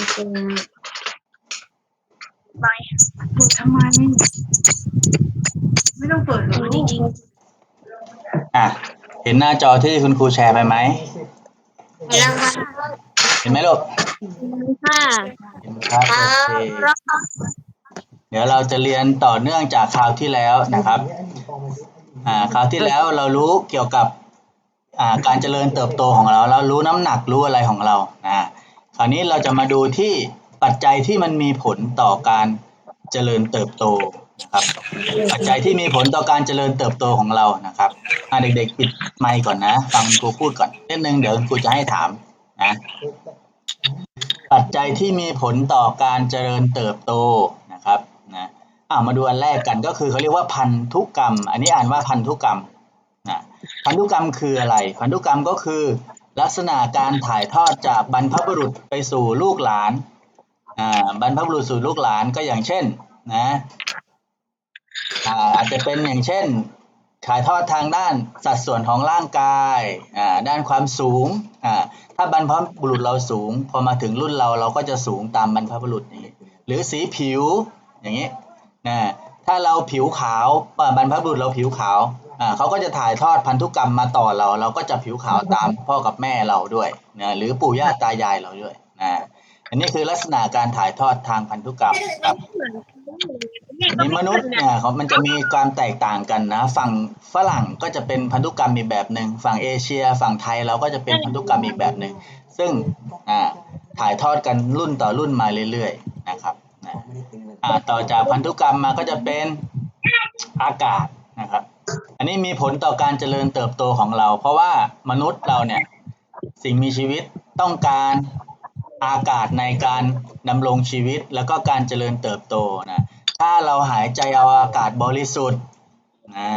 ไม่เปิดทำไม ไม่ต้องเปิดหรอกจริงอะ เห็นหน้าจอที่คุณครูแชร์ไปไหมๆแล้วค่ะเห็นไหมลูก ค่ะเห็นครับโอเคเดี๋ยวเราจะเรียนต่อเนื่องจากคราวที่แล้วนะครับ อ่า คราวที่แล้วเรารู้เกี่ยวกับ อ่า การเจริญเติบโตของเรา เรารู้น้ำหนักรู้อะไรของเรา นะค ราวนี้เราจะมาดูที่ปัจจัยที่มันมีผลต่อการเจริญเติบโตนะครับ ปัจจัยที่มีผลต่อการเจริญเติบโตของเรานะครับอาเด็กๆปิดไมค์ก่อนนะ ฟังครูพูดก่อนนิดนึงเดี๋ยวครูจะให้ถามนะปัจจัยที่มีผลต่อการเจริญเติบโตนะครับนะอ่ามาดูอันแรกกันก็คือเขาเรียกว่าพันธุกรรม อันนี้อ่านว่าพันธุกรรมนะพันธุกรรมคืออะไร พันธุกรรมก็คือ ลักษณะการถ่ายทอดจากบรรพบุรุษไปสู่ลูกหลานอ่าบรรพบุรุษสู่ลูกหลานก็อย่างเช่นนะอ่าอาจจะเป็นอย่างเช่น ถ่ายทอดทางด้านสัดส่วนของร่างกายอ่าด้านความสูงอ่าถ้าบรรพบุรุษเราสูง พอมาถึงรุ่นเราเราก็จะสูงตามบรรพบุรุษนี้หรือสีผิวอย่างนี้นะถ้าเราผิวขาวบรรพบุรุษเราผิวขาว อ่าเขาก็จะถ่ายทอดพันธุกรรมมาต่อเรา เราก็จะผิวขาวตามพ่อกับแม่เราด้วยนะหรือปู่ย่าตายายเราด้วยนะอันนี้คือลักษณะการถ่ายทอดทางพันธุกรรมครับในมนุษย์เนี่ยเขามันจะมีความแตกต่างกันนะ ฝั่งฝรั่งก็จะเป็นพันธุกรรมอีกแบบหนึ่งฝั่งเอเชีย ฝั่งไทยเราก็จะเป็นพันธุกรรมอีกแบบหนึ่งซึ่งอ่าถ่ายทอดกันรุ่นต่อรุ่นมาเรื่อยๆนะครับนะอ่าต่อจากพันธุกรรมมาก็จะเป็นอากาศนะครับ อันนี้มีผลต่อการเจริญเติบโตของเรา เพราะว่ามนุษย์เราเนี่ยสิ่งมีชีวิตต้องการอากาศในการดำรงชีวิตแล้วก็การเจริญเติบโตนะถ้าเราหายใจเอาอากาศบริสุทธิ์นะ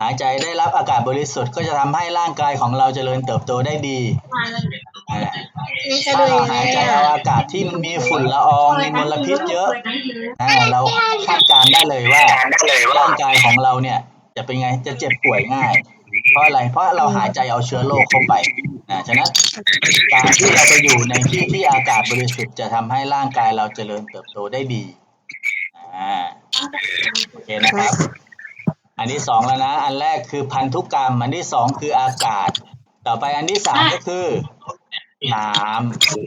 หายใจได้รับอากาศบริสุทธิ์ก็จะทำให้ร่างกายของเราเจริญเติบโตได้ดีนะถ้าเราหายใจเอาอากาศที่มันมีฝุ่นละอองมีมลพิษเยอะนะเราคาดการณ์ได้เลยว่าร่างกายของเราเนี่ย จะเป็นไงจะเจ็บป่วยง่าย เพราะอะไรเพราะเราหายใจเอาเชื้อโรคเข้าไปนะฉะนั้นการที่เราไปอยู่ในที่ที่อากาศบริสุทธิ์จะทำให้ร่างกายเราเจริญเติบโตได้ดีอ่าโอเคนะครับ อันที่สองแล้วนะ อันแรกคือพันธุกรรม อันที่สองคืออากาศ ต่อไปอันที่สามก็คือน้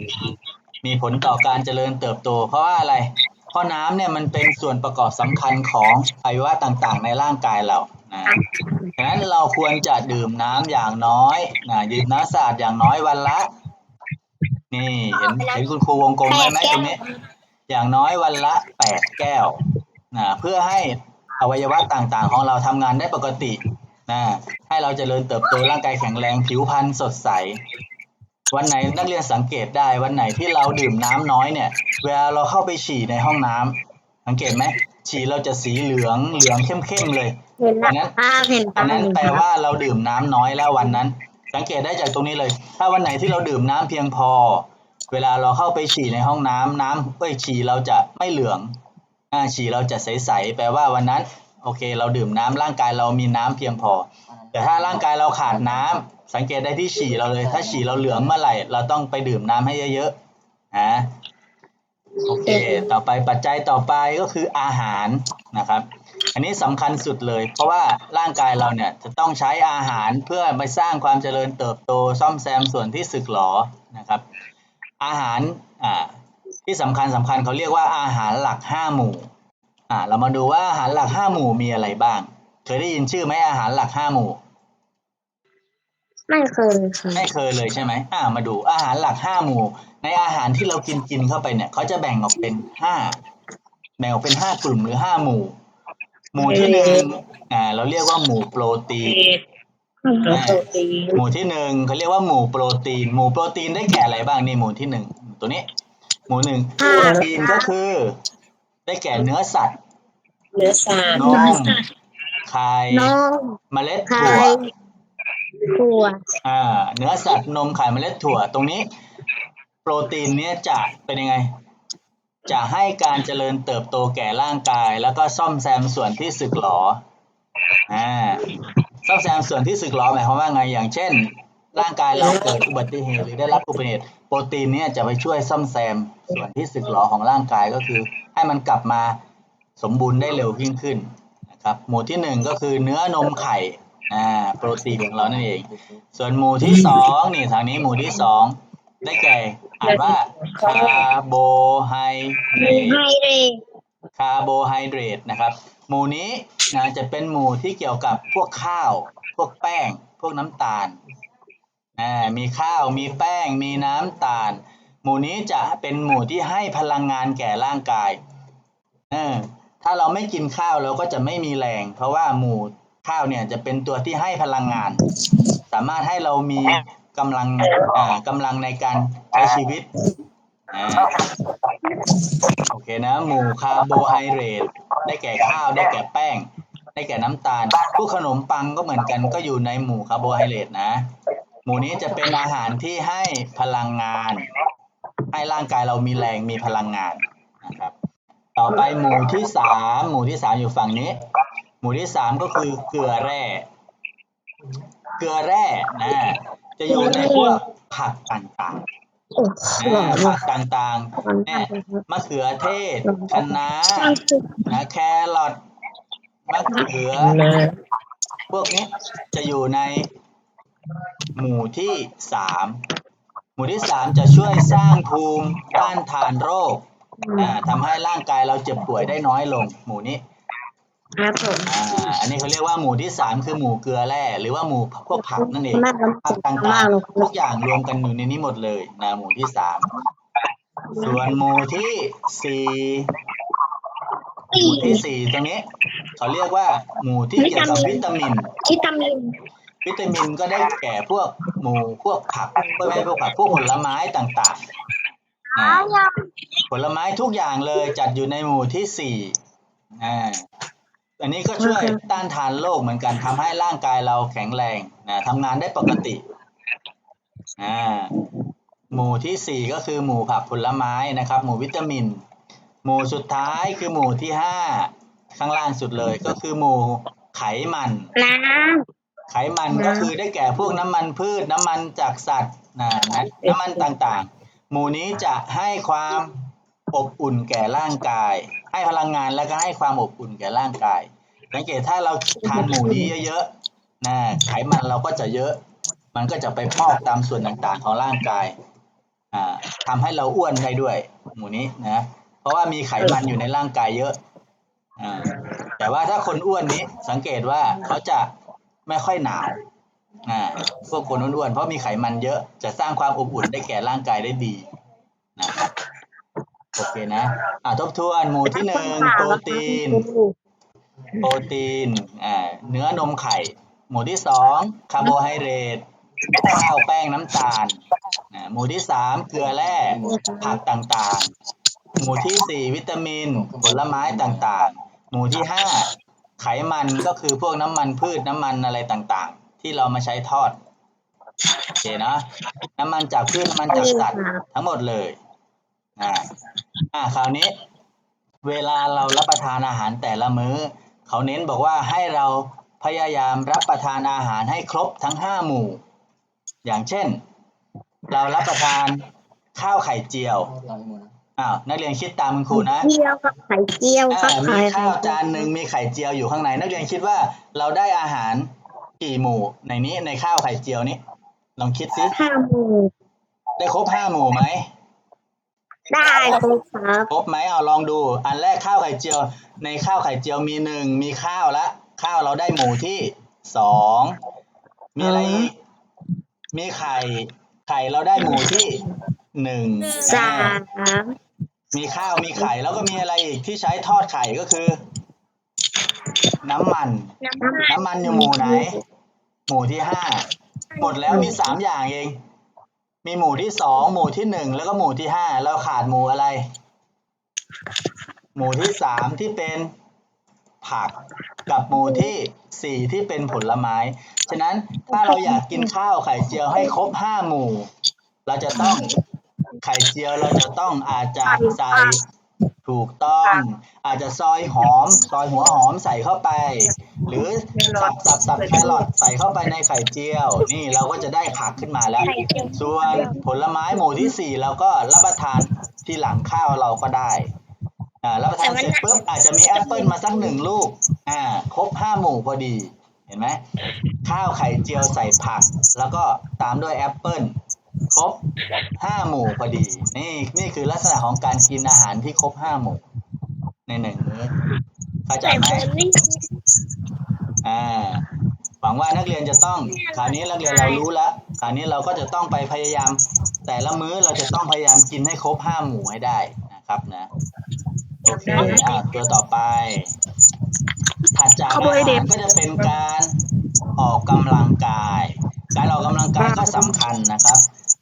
ำมีผลต่อการเจริญเติบโต เพราะว่าอะไรเพ ราะน้ำเนี่ยมันเป็นส่วนประกอบสำคัญของอวัยวะต่างๆ ในร่างกายเรานะฉะนั้นเราควรจะดื่มน้ำอย่างน้อยนะดื่มน้ำสะอาดอย่างน้อยวันละ นี่เห็นเห็นคุณครูวงกลมไว้ไหมตรงนี้ อย่างน้อยวันละแปดแก้วนะเพื่อให้อวัยวะต่างๆ ของเราทำงานได้ปกตินะให้เราเจริญเติบโตร่างกายแข็งแรงผิวพรรณสดใส วันไหนนักเรียนสังเกตได้วันไหนที่เราดื่มน้ำน้อยเนี่ย เวลาเราเข้าไปฉี่ในห้องน้ำสังเกตไหมฉี่เราจะสีเหลืองเหลืองเข้มๆเลยเห็นอันนั้นภาพเห็นอัภานพนั้นแปลว่าเราดื่มน้ำน้อยแล้ววันนั้น สังเกตได้จากตรงนี้เลย ถ้าวันไหนที่เราดื่มน้ำเพียงพอ เวลาเราเข้าไปฉี่ในห้องน้ำน้ำเอ้ยฉี่เราจะไม่เหลืองอ่าฉี่เราจะใสๆแปลว่าวันนั้น โอเค เราดื่มน้ำร่างกายเรามีน้ำเพียงพอ แต่ถ้าร่างกายเราขาดน้ำสังเกตได้ที่ฉี่เราเลย ถ้าฉี่เราเหลืองเมื่อไหร่ เราต้องไปดื่มน้ำให้เยอะๆนะโอเค ต่อไปปัจจัยต่อไปก็คืออาหารนะครับ อันนี้สำคัญสุดเลย เพราะว่าร่างกายเราเนี่ยจะต้องใช้อาหารเพื่อไปสร้างความเจริญเติบโตซ่อมแซมส่วนที่สึกหรอนะครับ อาหารอ่าที่สำคัญสำคัญเขาเรียกว่าอาหารหลักห้าหมู่ อ่าเรามาดูว่าอาหารหลักห้าหมู่มีอะไรบ้าง เคยได้ยินชื่อไหมอาหารหลักห้าหมู่ ไม่เคยค่ะไม่เคยเลยใช่ไหมอ่า มาดูอาหารหลักห้าหมู่ ในอาหารที่เรากินกินเข้าไปเนี่ยเขาจะแบ่งออกเป็นห้าแบ่งออกเป็นห้ากลุ่มหรือห้าหมู่ หมู่ที่หนึ่งอ่า เราเรียกว่าหมู่โปรตีนโปรตีนหมู่ที่หนึ่งเขาเรียกว่าหมู่โปรตีน หมู่โปรตีนได้แก่อะไรบ้างนี่หมู่ที่หนึ่งตัวนี้ หมู่หนึ่งโปรตีนก็คือ ได้แก่เนื้อสัตว์เนื้อสัตว์นมไข่นมเมล็ดไข่ถั่วถั่วอ่า เนื้อสัตว์นมไข่เมล็ดถั่ว ตรงนี้ โปรตีนเนี้ยจะเป็นยังไง จะให้การเจริญเติบโตแก่ร่างกาย แล้วก็ซ่อมแซมส่วนที่สึกหรออ่าซ่อมแซมส่วนที่สึกหรอหมายความว่าไงอย่างเช่น ร่างกายเราเกิดอุบัติเหตุหรือได้รับอุบัติเหตุโปรตีนเนี่ยจะไปช่วยซ่อมแซมส่วนที่สึกหรอของร่างกายก็คือ ให้มันกลับมาสมบูรณ์ได้เร็วยิ่งขึ้นนะครับหมู่ที่หนึ่งก็คือเนื้อนมไข่อ่าโปรตีนของเรานั่นเอง ส่วนหมู่ที่สองนี่ทางนี้หมู่ที่สองได้แก่อ่านว่าคาร์โบไฮเดรตคาร์โบไฮเดรตนะครับ หมู่นี้นะจะเป็นหมู่ที่เกี่ยวกับพวกข้าว พวกแป้ง พวกน้ำตาล อ่ามีข้าวมีแป้ง มีน้ำตาล หมู่นี้จะเป็นหมู่ที่ให้พลังงานแก่ร่างกายเออถ้าเราไม่กินข้าวเราก็จะไม่มีแรง เพราะว่าหมู่ข้าวเนี่ยจะเป็นตัวที่ให้พลังงาน สามารถให้เรามีกำลังอ่ากำลังในการใช้ชีวิตอ่าโอเคนะ หมู่คาร์โบไฮเดรตได้แก่ข้าวได้แก่แป้ง ได้แก่น้ำตาล พวกขนมปังก็เหมือนกันก็อยู่ในหมู่คาร์โบไฮเดรตนะ หมู่นี้จะเป็นอาหารที่ให้พลังงาน ให้ร่างกายเรามีแรงมีพลังงานนะครับ ต่อไปหมู่ที่สามหมู่ที่สามอยู่ฝั่งนี้ หมู่ที่สามก็คือเกลือแร่ เกลือแร่นะจะอยู่ในพวกผักต่างๆโอ้โหอ่าผักต่างๆเนี่ยมะเขือเทศคะน้านะแครอทมะเขือพวกนี้จะอยู่ใน หมู่ที่สามหมู่ที่สามจะช่วยสร้างภูมิต้านทานโรคอ่าทำให้ร่างกายเราเจ็บป่วยได้น้อยลง หมู่นี้ครับผมอ่าอันนี้เขาเรียกว่าหมู่ที่สามคือหมู่เกลือแร่หรือว่าหมู่พวกผักนั่นเองมากผักต่างๆทุกอย่างรวมกันอยู่ในนี้หมดเลยนะหมู่ที่สามส่วนหมู่ที่สี่หมู่ที่สี่ตรงนี้ เขาเรียกว่าหมู่ที่เกี่ยวกับวิตามินวิตามิน วิตามินก็ได้แก่พวกหมูพวกผักไม่ใช่พวกผักพวกผลไม้ต่างๆผลไม้ทุกอย่างเลยจัดอยู่ในหมู่ที่สี่อันนี้ก็ช่วยต้านทานโรคเหมือนกันทำให้ร่างกายเราแข็งแรงนะทำงานได้ปกติอ่าหมู่ที่สี่ก็คือหมู่ผักผลไม้นะครับ หมู่วิตามิน หมู่สุดท้ายคือหมู่ที่ห้าข้างล่างสุดเลยก็คือหมู่ไขมันน้ ไขมันก็คือได้แก่พวกน้ำมันพืชน้ำมันจากสัตว์นะนะน้ำมันต่างๆ หมู่นี้จะให้ความอบอุ่นแก่ร่างกาย ให้พลังงานแล้วก็ให้ความอบอุ่นแก่ร่างกาย สังเกตถ้าเราทานหมู่นี้เยอะๆนะไขมันเราก็จะเยอะ มันก็จะไปพอกตามส่วนต่างๆของร่างกายอ่าทำให้เราอ้วนได้ด้วย หมู่นี้นะ เพราะว่ามีไขมันอยู่ในร่างกายเยอะอ่าแต่ว่าถ้าคนอ้วนนี้สังเกตว่าเขาจะ ไม่ค่อยหนาวอ่าพวกคนอ้วนๆเพราะมีไขมันเยอะจะสร้างความอบอุ่นได้แก่ร่างกายได้ดีนะครับโอเคนะอ่าทบทวนหมู่ที่หนึ่งโปรตีน โปรตีนอ่าเนื้อนมไข่ หมู่ที่สองคาร์โบไฮเดรตข้าวแป้งน้ำตาลอ่าหมู่ที่สามเกลือแร่ผักต่างๆ หมู่ที่สี่วิตามิน ผลไม้ต่างๆ หมู่ที่ห้า ไขมันก็คือพวกน้ำมันพืชน้ำมันอะไรต่างๆ ที่เรามาใช้ทอดโอเคนะน้ำมันจากพืชน้ำมันจากสัตว์ทั้งหมดเลยอ่าอ่าคราวนี้ เวลาเรารับประทานอาหารแต่ละมื้อ เขาเน้นบอกว่าให้เราพยายามรับประทานอาหารให้ครบทั้งห้าหมู่ อย่างเช่น เรารับประทานข้าวไข่เจียว อ้าวนักเรียนคิดตามคุณครูนะเจียวกับไข่เจียวอ่ากับมีไข่ข้าวจานหนึ่งมีไข่เจียวอยู่ข้างใน นักเรียนคิดว่าเราได้อาหารกี่หมู่ในนี้ในข้าวไข่เจียวนี้ลองคิดสิห้าหมูได้ครบห้าหมู่ไหมได้ครับครับครบไหมเอาลองดู อันแรกข้าวไข่เจียว ในข้าวไข่เจียวมีหนึ่งมีข้าวละข้าวเราได้หมู่ที่สองมีอะไรอีกมีไข่ ไข่เราได้หมู่ที่หนึ่งสาม มีข้าวมีไข่แล้วก็มีอะไรอีกที่ใช้ทอดไข่ก็คือ น้ำมัน น้ำมันน้ำมันอยู่หมู่ไหน หมู่ที่ห้าหมดแล้วมีสามอย่างเอง มีหมู่ที่สองหมู่ที่หนึ่งแล้วก็หมู่ที่ห้าเราขาดหมู่อะไร หมู่ที่สามที่เป็นผักกับหมู่ที่สี่ที่เป็นผลไม้ ฉะนั้นถ้าเราอยากกินข้าวไข่เจียวให้ครบห้าหมู่ เราจะต้อง ไข่เจียวเราจะต้องอาจจะใส่ถูกต้อง อาจจะซอยหอม ซอยหัวหอมใส่เข้าไป หรือสับสับสับแครอทใส่เข้าไปในไข่เจียว นี่เราก็จะได้ผักขึ้นมาแล้ว ส่วนผลไม้หมู่ที่สี่เราก็รับประทานที่หลังข้าวเราก็ได้อ่ารับประทานเสร็จปุ๊บอาจจะมีแอปเปิลมาสักหนึ่งลูกอ่าครบห้าหมู่พอดีเห็นไหมข้าวไข่เจียวใส่ผัก แล้วก็ตามด้วยแอปเปิล ครบห้าหมู่พอดี นี่นี่คือลักษณะของการกินอาหารที่ครบห้าหมู่ในหนึ่งมื้อเข้าใจไหมอ่าหวังว่านักเรียนจะต้อง คราวนี้นักเรียนเรารู้แล้วคราวนี้เราก็จะต้องไปพยายาม แต่ละมื้อเราจะต้องพยายามกินให้ครบห้าหมู่ให้ได้นะครับนะโอเคอะตัวต่อไปถัดจากอาหารก็จะเป็นการออกกำลังกาย การออกกำลังกายก็สำคัญนะครับ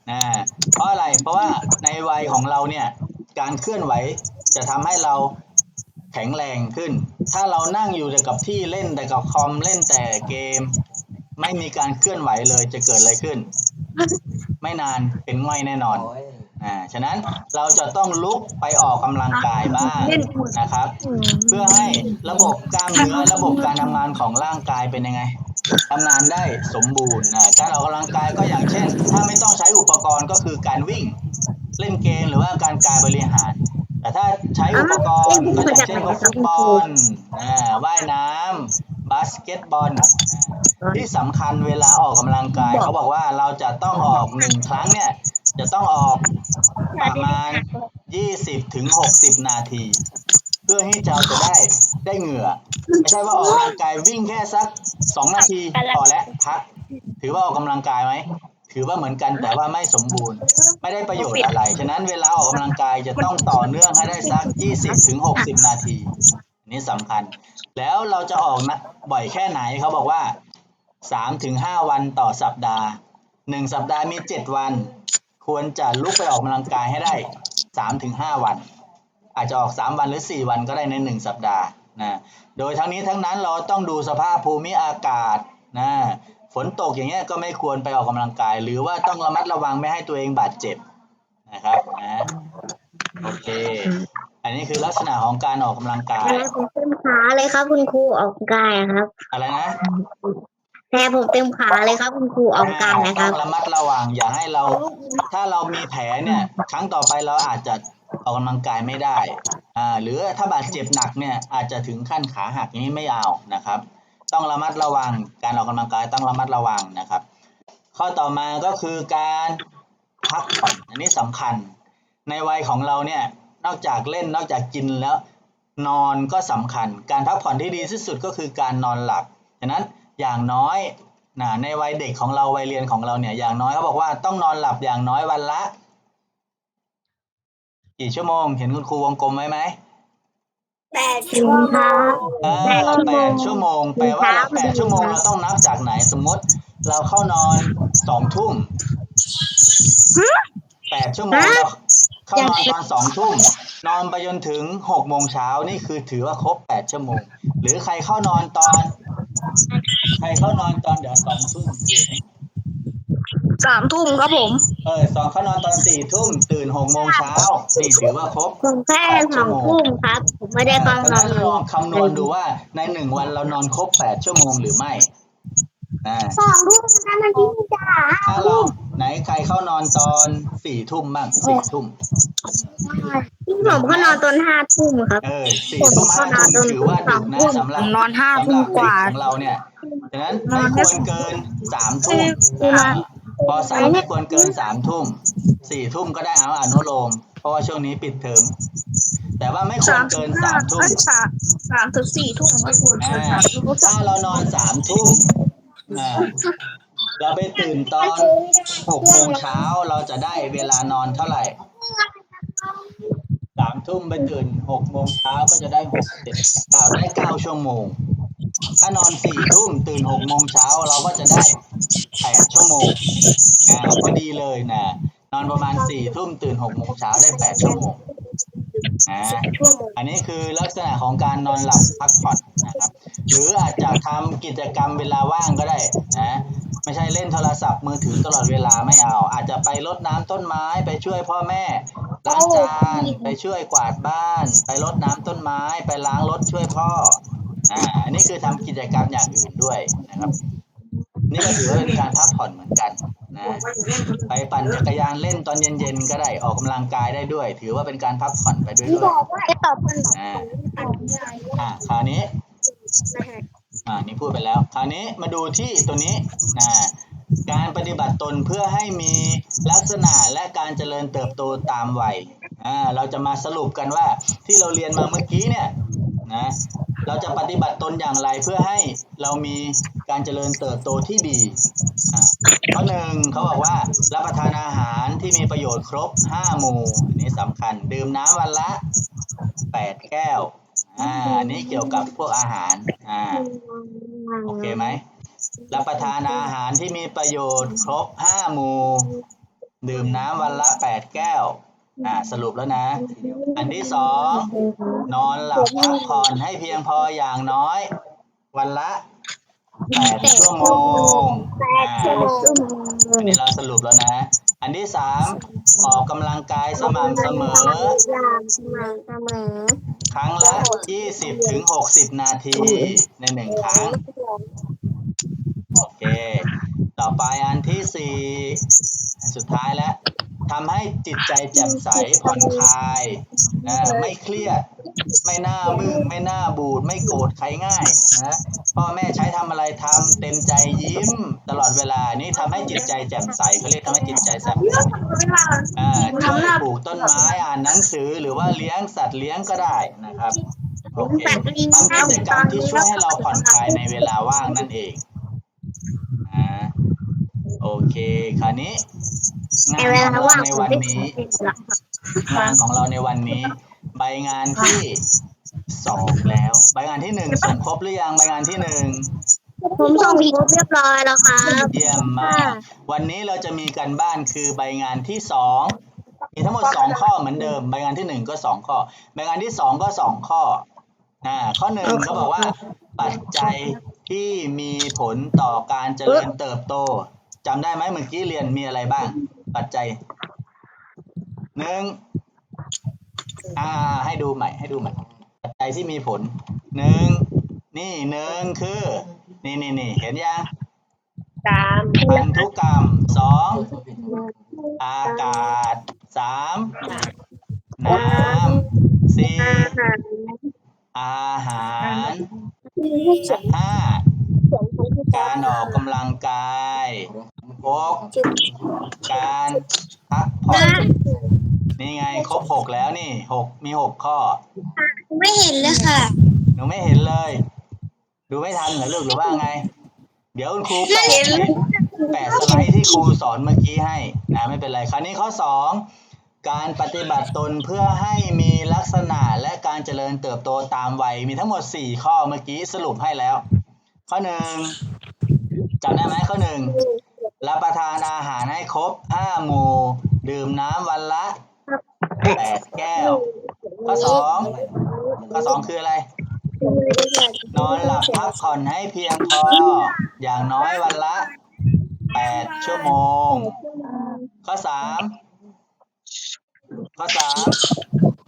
นะเพราะอะไรเพราะว่าในวัยของเราเนี่ยการเคลื่อนไหวจะทำให้เราแข็งแรงขึ้น ถ้าเรานั่งอยู่แต่กับที่เล่นแต่กับคอมเล่นแต่เกม ไม่มีการเคลื่อนไหวเลยจะเกิดอะไรขึ้น ไม่นานเป็นง่อยแน่นอนอ่าฉะนั้นเราจะต้องลุกไปออกกำลังกายบ้างนะครับ เพื่อให้ระบบกล้ามเนื้อระบบการทำงานของร่างกายเป็นยังไง ทำงานได้สมบูรณ์นะการออกกำลังกายก็อย่างเช่น ถ้าไม่ต้องใช้อุปกรณ์ก็คือการวิ่งเล่นเกมหรือว่าการกายบริหาร แต่ถ้าใช้อุปกรณ์ก็อย่างเช่นฟุตบอลว่ายน้ำบาสเกตบอล ที่สำคัญเวลาออกกำลังกาย เขาบอกว่าเราจะต้องออกหนึ่งครั้งเนี่ย จะต้องออกประมาณ 20ถึง60 นาที เพื่อให้เราจะได้ได้เหงื่อ ไม่ใช่ว่าออกกำลังกายวิ่งแค่สัก2นาทีพอแล้วพัก ถือว่าออกกำลังกายไหมถือว่าเหมือนกันแต่ว่าไม่สมบูรณ์ ไม่ได้ประโยชน์อะไร ฉะนั้นเวลาออกกำลังกายจะต้องต่อเนื่องให้ได้สัก 20ถึง60 นาทีนนี้สำคัญ แล้วเราจะออกนะบ่อยแค่ไหนเขาบอกว่า 3 ถึง 5 วันต่อสัปดาห์ 1 สัปดาห์มี 7 วัน ควรจะลุกไปออกกำลังกายให้ได้ 3 ถึง 5 วัน อาจจะออก 3 วันหรือ 4 วันก็ได้ใน 1 สัปดาห์นะโดยทั้งนี้ทั้งนั้นเราต้องดูสภาพภูมิอากาศนะฝนตกอย่างเงี้ยก็ไม่ควรไปออกกำลังกาย หรือว่าต้องระมัดระวังไม่ให้ตัวเองบาดเจ็บนะครับนะโอเค อันนี้คือลักษณะของการออกกำลังกายแผลผมเต็มขาเลยครับคุณครูออกกำลังกายอะครับ อะไรนะแผลผมเต็มขาเลยครับคุณครูออกกำลังกายนะคต้รัอบงระมัดระวังอย่าให้เรา ถ้าเรามีแผลเนี่ย ครั้งต่อไปเราอาจจะ ออกกำลังกายไม่ได้อ่าหรือถ้าบาดเจ็บหนักเนี่ยอาจจะถึงขั้นขาหักนี้ไม่เอานะครับ ต้องระมัดระวังการออกกำลังกายต้องระมัดระวังนะครับ ข้อต่อมาก็คือการพักผ่อนอันนี้สำคัญ ในวัยของเราเนี่ยนอกจากเล่นนอกจากกินแล้วนอนก็สำคัญ การพักผ่อนที่ดีที่สุดก็คือการนอนหลับฉะนั้นอย่างน้อยนะในวัยเด็กของเราวัยเรียนของเราเนี่ยอย่างน้อยเขาบอกว่าต้องนอนหลับอย่างน้อยวันละ กี่ชั่วโมง เห็นคุณครูวงกลมไว้ไหมแปดจริงครับเออแปดชั่วโมง แปลว่าแปดชั่วโมงเราต้องนับจากไหน สมมติ เราเข้านอนสองทุ่มแปดชั่วโมงเราเข้านอนตอนสองทุ่มนอนไปจนถึงหกโมงเช้านี่คือถือว่าครบแปดชั่วโมง หรือใครเข้านอนตอน ใครเข้านอนตอนเดี๋ยวสองทุ่ม สามทุ่มครับผม เออสองเข้านอนตอนสี่ทุ่มตื่นหกโมงเช้านี่ถือว่าครบผมแค่สองทุ่มครับ ผมไม่ได้ฟังเพราะนอฉะนนั้นลองคำนวณดูว่าในหนึ่งวันเรานอนครบแปดชั่วโมงหรือไม่อ่าสองทุ่มนะมันที่จ้าถ้าเราไหนใครเข้านอนตอนสี่ทุ่มบ้างสี่ทุ่มที่ผมก็นอนตอนห้าทุ่มครับเออสี่ทุ่มห้าทุ่มถือว่าดึกนะสำหรับผมนอนห้าสำหทุ่รัมบกว่าเด็ของเราเนี่ยฉะนั้นไม่ควรเกินสามทุ่มอ่า พอสามไม่ควรเกินสามทุ่มสี่ทุ่มก็ได้เอาอนุโลม เพราะว่าช่วงนี้ปิดเทอมแต่ว่าไม่ควสารมเกินห้าสามทุ่มเอ้ยสามสามถึงสี่ทุ่มไม่ควรอ่าเกินสามทุ่มถ้าเรานอนสามทุ่มอ่าเราไปตื่นตอนหกโมงเช้าเราจะได้เวลานอนเท่าไหร่สามทุ่มไปตื่นหกโมงเช้าก็จะได้หกเจ็ดเก้าได้เก้าชั่วโมง ถ้านอนสี่ทุ่มตื่นหกโมงเช้าเราก็จะได้แปดชั่วโมงอ่าพอดีเลยนะนอนประมาณสี่ทุ่มตื่นหกโมงเช้าได้แปดชั่วโมงนะชั่วโมงอันนี้คือลักษณะของการนอนหลับพักผ่อนนะครับ หรืออาจจะทำกิจกรรมเวลาว่างก็ได้นะไม่ใช่เล่นโทรศัพท์มือถือตลอดเวลาไม่เอา อาจจะไปรดน้ำต้นไม้ไปช่วยพ่อแม่ล้างจานไปช่วยกวาดบ้าน ไปรดน้ำต้นไม้ ไปล้างรถช่วยพ่อ อ่าอันนี้คือทำกิจกรรมอย่างอื่นด้วยนะครับ นี่ก็ถือว่าเป็นการพักผ่อนเหมือนกันนะไปปั่นจักรยานเล่นตอนเย็นๆก็ได้ออกกำลังกายได้ด้วย ถือว่าเป็นการพักผ่อนไปด้วยด้วยจะตอบคำถามอ่าอ่าคราวนี้อ่านี่พูดไปแล้ว คราวนี้มาดูที่ตัวนี้นะการปฏิบัติตนเพื่อให้มีลักษณะและการเจริญเติบโตตามวัยอ่าเราจะมาสรุปกันว่าที่เราเรียนมาเมื่อกี้เนี่ยนะ เราจะปฏิบัติตนอย่างไรเพื่อให้เรามีการเจริญเติบโตที่ดีอ่าข้อหนึ่งเขาบอกว่ารับประทานอาหารที่มีประโยชน์ครบห้าหมู่ อันนี้สำคัญ ดื่มน้ำวันละแปดแก้ว อ่า อันนี้เกี่ยวกับพวกอาหาร อ่า โอเคไหม รับประทานอาหารที่มีประโยชน์ครบห้าหมู่ ดื่มน้ำวันละแปดแก้ว อ่าสรุปแล้วนะ อันที่สองนอนหลับพักผ่อนให้เพียงพออย่างน้อย วันละแปดชั่วโมงอ่าอันนี้เราสรุปแล้วนะ อันที่สามออกกำลังกายสม่ำเสมออย่างสม่ำเสมอครั้งละ20ถึง60นาทีในหนึ่งครั้ง โอเค ต่อไปอันที่สี่อันสุดท้ายแล้ว ทำให้จิตใจแจ่มใสผ่อนคลายนะไม่เครียด ไม่น่ามึนไม่น่าบูด ไม่โกรธใครง่ายนะพ่อแม่ใช้ทำอะไรทำเต็มใจยิ้มตลอดเวลานี่ทำให้จิตใจแจ่มใสเขาเรียกทำให้จิตใจแจ่มใสอ่าช่วยปลูกต้นไม้อ่านหนังสือหรือว่าเลี้ยงสัตว์เลี้ยงก็ได้นะครับโอเคทำกิจกรรมที่ช่วยให้เราผ่อนคลายในเวลาว่างนั่นเองอ่าโอเคคราวนี้ งาในนเวขลาองเราว่างในผมวันได้นี้ทำเป็นหลักงานของเราในวันนี้ ใบงานที่สองแล้ว ใบงานที่หนึ่งส่งครบหรือยังใบงานที่หนึ่งผมส่งครบเรียบร้อยแล้วครับเยี่ยมมาก วันนี้เราจะมีกันบ้านคือใบงานที่สองมีทั้งหมดสองข้อเหมือนเดิม ใบงานที่หนึ่งก็สองข้อ ใบงานที่สองก็สองข้ออ่าข้อหนึ่งเขาบอกว่า ปัจจัยที่มีผลต่อการเจริญเติบโตจำได้ไหมเมื่อกี้เรียนมีอะไรบ้าง ปัจจัยหนึ่งอ่า ให้ดูใหม่ ให้ดูใหม่ ปัจจัยที่มีผลหนึ่งนี่หนึ่งคือ นี่นี่นี่เห็นยังตามพันธุกรรมสองอากาศสามน้ำสี่อาหารอาหารห้าการออกกำลังกาย หกการพักผ่อนนี่ไงครบหกแล้วนี่หกมีหกข้อ ไม่เห็นเลยค่ะ หนูไม่เห็นเลย ดูไม่ทันเหรอลูกหรือว่าไง เดี๋ยวคุณครูแปะแปะสไลด์ที่ครูสอนเมื่อกี้ให้นะไม่เป็นไรคราวนี้ข้อสองการปฏิบัติตนเพื่อให้มีลักษณะและการเจริญเติบโตตามวัยมีทั้งหมดสี่ข้อเมื่อกี้สรุปให้แล้ว ข้อหนึ่งจำได้ไหมข้อหนึ่ง รับประทานอาหารให้ครบห้าหมู่ ดื่มน้ำวันละแปดแก้ว ข้อสองข้อสองคืออะไร นอนหลับพักผ่อนให้เพียงพอ อย่างน้อยวันละแปดชั่วโมง ข้อสามข้อสาม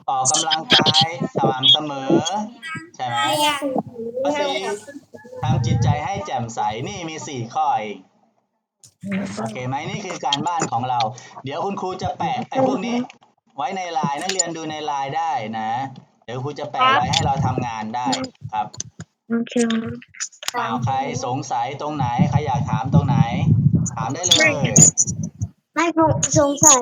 ออกกำลังกายสม่ำเสมอ ใช่ไหมข้อสี่ทำจิตใจให้แจ่มใสนี่มีสี่ข้อเอง โอเคไหมนี่คือการบ้านของเรา เดี๋ยวคุณครูจะแปะไอ้พวกนี้ ไว้ในไลน์นักเรียนดูในไลน์ได้นะ เดี๋ยวครูจะแปะไว้ให้เราทำงานได้ครับโอเคอ้าวใครสงสัยตรงไหนใครอยากถามตรงไหน ถามได้เลย ไม่ผมสงสัย